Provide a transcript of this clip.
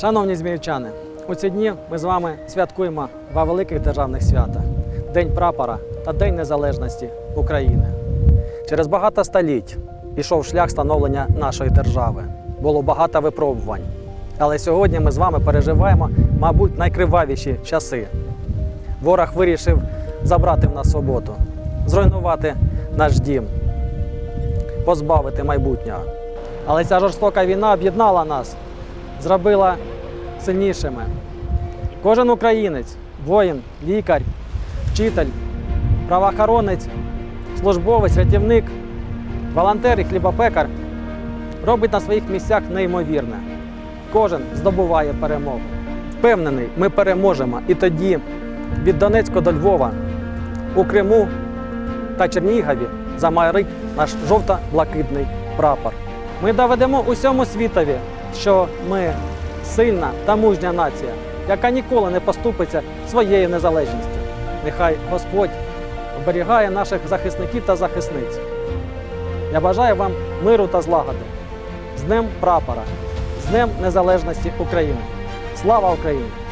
Шановні зміївчани, у ці дні ми з вами святкуємо два великих державних свята День прапора та День Незалежності України. Через багато століть пішов шлях становлення нашої держави. Було багато випробувань. Але сьогодні ми з вами переживаємо, мабуть, найкривавіші часи. Ворог вирішив забрати в нас свободу, зруйнувати наш дім, позбавити майбутнього. Але ця жорстока війна об'єднала нас, зробила сильнішими. Кожен українець, воїн, лікар, вчитель, правоохоронець, службовець, рятівник, волонтер і хлібопекар робить на своїх місцях неймовірне. Кожен здобуває перемогу. Впевнений, ми переможемо. І тоді від Донецька до Львова, у Криму та Чернігові замайорить наш жовто-блакитний прапор. Ми доведемо усьому світові, що ми сильна та мужня нація, яка ніколи не поступиться своєю незалежністю. Нехай Господь оберігає наших захисників та захисниць. Я бажаю вам миру та злагоди. З Днем прапора, з Днем Незалежності України. Слава Україні!